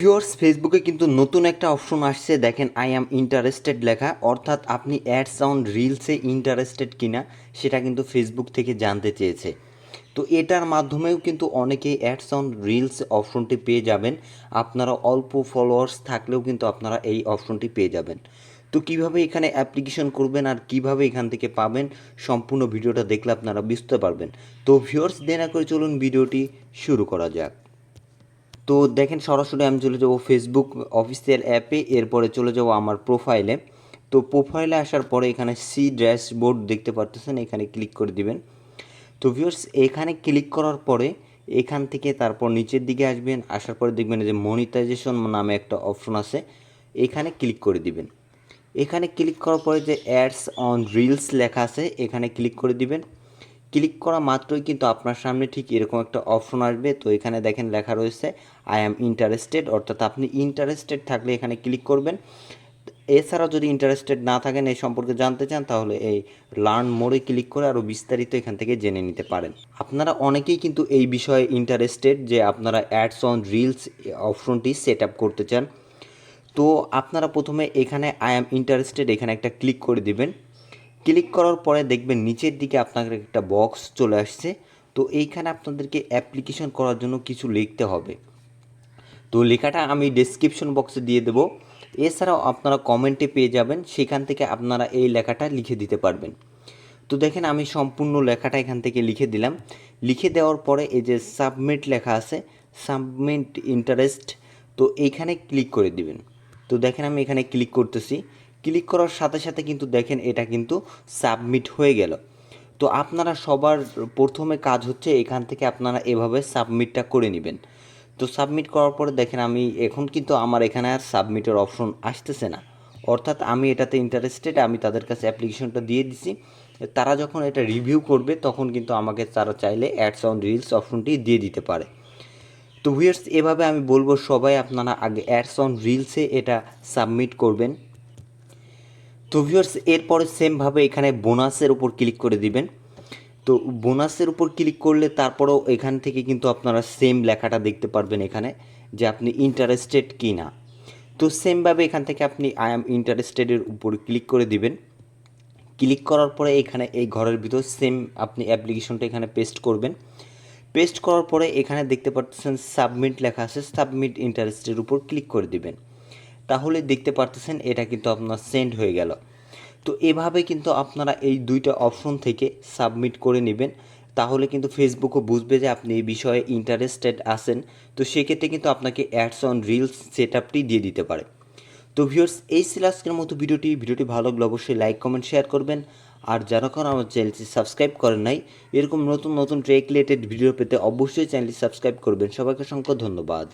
Viewers ফেসবুকে কিন্তু নতুন একটা অপশন আসছে। দেখেন আই অ্যাম ইন্টারেস্টেড লেখা। অর্থাৎ আপনি অ্যাডস অন রিলসে ইন্টারেস্টেড কিনা, সেটা কিন্তু ফেসবুক থেকে জানতে চেয়েছে। তো এটার মাধ্যমেও কিন্তু অনেকেই অ্যাডস অন রিলস অপশনটি পেয়ে যাবেন। আপনারা অল্প ফলোয়ার্স থাকলেও কিন্তু আপনারা এই অপশনটি পেয়ে যাবেন। তো কীভাবে এখানে অ্যাপ্লিকেশন করবেন আর কীভাবে এখান থেকে পাবেন, সম্পূর্ণ ভিডিওটা দেখলে আপনারা বুঝতে পারবেন। তো ভিউয়ার্স দেনা করে চলুন ভিডিওটি শুরু করা যাক। তো দেখেন সরাসরি আমি চলে যাব ফেসবুক অফিসিয়াল অ্যাপে এরপরে চলে যাব আমার প্রোফাইলে তো প্রোফাইলে আসার পরে এখানে সি ড্যাশবোর্ড দেখতে পারতেছেন, এখানে ক্লিক করে দিবেন। তো ভিউয়ার্স এখানে ক্লিক করার পরে এখান থেকে তারপর নিচের দিকে আসবেন, আসার পরে দেখবেন যে মনিটাইজেশন নামে একটা অপশন আছে, এখানে ক্লিক করে দিবেন। এখানে ক্লিক করার পরে যে অ্যাডস অন রিলস লেখা আছে, এখানে ক্লিক করে দিবেন। ক্লিক করা মাত্রই কিন্তু আপনার সামনে ঠিক এরকম একটা অপশন আসবে। তো এখানে দেখেন লেখা রয়েছে আই অ্যাম ইন্টারেস্টেড অর্থাৎ আপনি ইন্টারেস্টেড থাকলে এখানে ক্লিক করবেন। এছাড়াও যদি ইন্টারেস্টেড না থাকেন এই সম্পর্কে জানতে চান, তাহলে এই লার্ন মোড়ে ক্লিক করে আরও বিস্তারিত এখান থেকে জেনে নিতে পারেন। আপনারা অনেকেই কিন্তু এই বিষয়ে ইন্টারেস্টেড যে আপনারা অ্যাডস অন রিলস অপশনটি সেট আপ করতে চান। তো আপনারা প্রথমে এখানে আই অ্যাম ইন্টারেস্টেড এখানে একটা ক্লিক করে দিবেন। ক্লিক করার পরে দেখবেন নিচের দিকে আপনাদের একটা বক্স চলে আসছে। তো এইখানে আপনাদেরকে অ্যাপ্লিকেশন করার জন্য কিছু লিখতে হবে। তো লেখাটা আমি ডেসক্রিপশন বক্সে দিয়ে দেবো। এছাড়াও আপনারা কমেন্টে পেয়ে যাবেন, সেখান থেকে আপনারা এই লেখাটা লিখে দিতে পারবেন। তো দেখেন আমি সম্পূর্ণ লেখাটা এখান থেকে লিখে দিলাম। লিখে দেওয়ার পরে এই যে সাবমিট লেখা আছে সাবমিট ইন্টারেস্ট তো এইখানে ক্লিক করে দিবেন। তো দেখেন আমি এখানে ক্লিক করতেছি। ক্লিক করার সাথে সাথে কিন্তু দেখেন এটা কিন্তু সাবমিট হয়ে গেল। তো আপনারা সবার প্রথমে কাজ হচ্ছে এখান থেকে আপনারা এভাবে সাবমিটটা করে নেবেন। তো সাবমিট করার পরে দেখেন আমি এখন কিন্তু আমার এখানে আর সাবমিটের অপশন আসতেছে না। অর্থাৎ আমি এটাতে ইন্টারেস্টেড আমি তাদের কাছে অ্যাপ্লিকেশনটা দিয়ে দিছি। তারা যখন এটা রিভিউ করবে, তখন কিন্তু আমাকে তারা চাইলে অ্যাডস অন রিলস অপশনটি দিয়ে দিতে পারে। তো ভিউয়ার্স এভাবে আমি বলব সবাই আপনারা আগে অ্যাডস অন রিলসে এটা সাবমিট করবেন। তো ভিউয়ার্স এরপরে সেমভাবে এখানে বোনাসের উপর ক্লিক করে দিবেন। তো বোনাসের উপর ক্লিক করলে তারপরেও এখান থেকে কিন্তু আপনারা সেম লেখাটা দেখতে পারবেন এখানে যে আপনি ইন্টারেস্টেড কি না তো সেমভাবে এখান থেকে আপনি আই অ্যাম ইন্টারেস্টেডের উপর ক্লিক করে দিবেন। ক্লিক করার পরে এখানে এই ঘরের ভিতর সেম আপনি অ্যাপ্লিকেশনটা এখানে পেস্ট করবেন। পেস্ট করার পরে এখানে দেখতে পাচ্ছেন সাবমিট লেখা আছে সাবমিট ইন্টারেস্টের উপর ক্লিক করে দিবেন। তাহলে দেখতে পারতেছেন এটা কিন্তু আপনার সেন্ড হয়ে গেল। তো এভাবে কিন্তু আপনারা এই দুইটা অপশন থেকে সাবমিট করে নেবেন। তাহলে কিন্তু ফেসবুকও বুঝবে যে আপনি এই বিষয়ে ইন্টারেস্টেড আছেন। তো সেক্ষেত্রে কিন্তু আপনাকে অ্যাডস অন রিলস সেট আপটি দিয়ে দিতে পারে। তো ভিউয়ার্স এই ছিল মতো ভিডিওটি। ভিডিওটি ভালো লাগলে অবশ্যই লাইক কমেন্ট শেয়ার করবেন। আর যারা কোনো আমার চ্যানেলটি সাবস্ক্রাইব করেন নাই, এরকম নতুন নতুন ট্রেক রিলেটেড ভিডিও পেতে অবশ্যই চ্যানেলটি সাবস্ক্রাইব করবেন। সবাইকে অসংখ্য ধন্যবাদ।